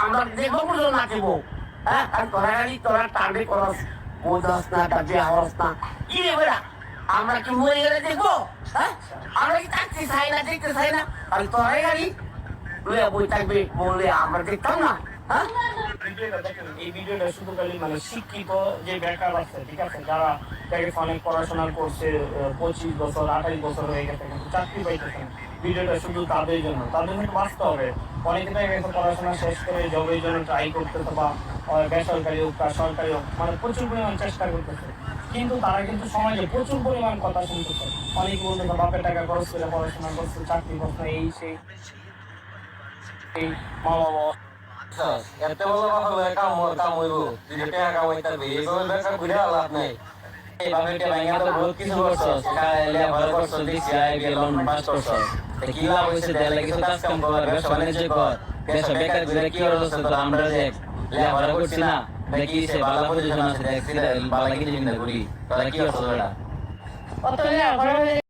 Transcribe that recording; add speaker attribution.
Speaker 1: আমার দেখব হ্যাঁ তোরা তোরা করস? বোঝাস না হরস না। কি রে বেড়া, আমরা কি মরে গেলে দেখব? হ্যাঁ আমরা কি থাকতে চাই না, দেখতে চাই না? আর তোরাই লইয়া বই থাকবে বললে আমরা দেখতাম না। হ্যাঁ?
Speaker 2: এই ভিডিওটা মানে শিক্ষিত যে বেকার আছে, ঠিক আছে? যারা অনেক পড়াশোনা করছে পঁচিশ বছর, আঠাশ বছর হয়ে গেছে, কিন্তু চাকরি পাইতেছে ভিডিওটা শুধু তাদের জন্য। তাদের জন্য বাঁচতে হবে। পড়াশোনা শেষ করে জবের জন্য ট্রাই করতেছে বা বেসরকারি হোক বা সরকারি হোক মানে প্রচুর পরিমাণ চেষ্টা করতেছে। কিন্তু তারা কিন্তু সমাজে প্রচুর পরিমাণ কথা শুনতেছে। অনেকে বলতেছে বাপের টাকা খরচ করে পড়াশোনা করছে, চাকরি করছে, এই, সেই মা বাবা
Speaker 3: এত বড় কথা বলে কাম কাম হইব। তুই যে টাকা কামাইতে পারবি এইভাবে বেকার ঘুরে লাভ নাই। এই বাপেরটা ভাঙা তো বহুত কিছু করছস খাইলে ভালো করছস দিছি আই গে লোন পাস করছস তে কি লাভ হইছে? দেলে কিছু কাজ কাম কর ব্যবসা বাণিজ্য কর। দেশ বেকার ঘুরে কি হলো তো আমরা দেখ। লে ভালো করছি না। দেখি সে ভালো পজিশন আছে? দেখছি বালা কি জিনিস করি তাহলে কি হচ্ছে ওটা
Speaker 4: অত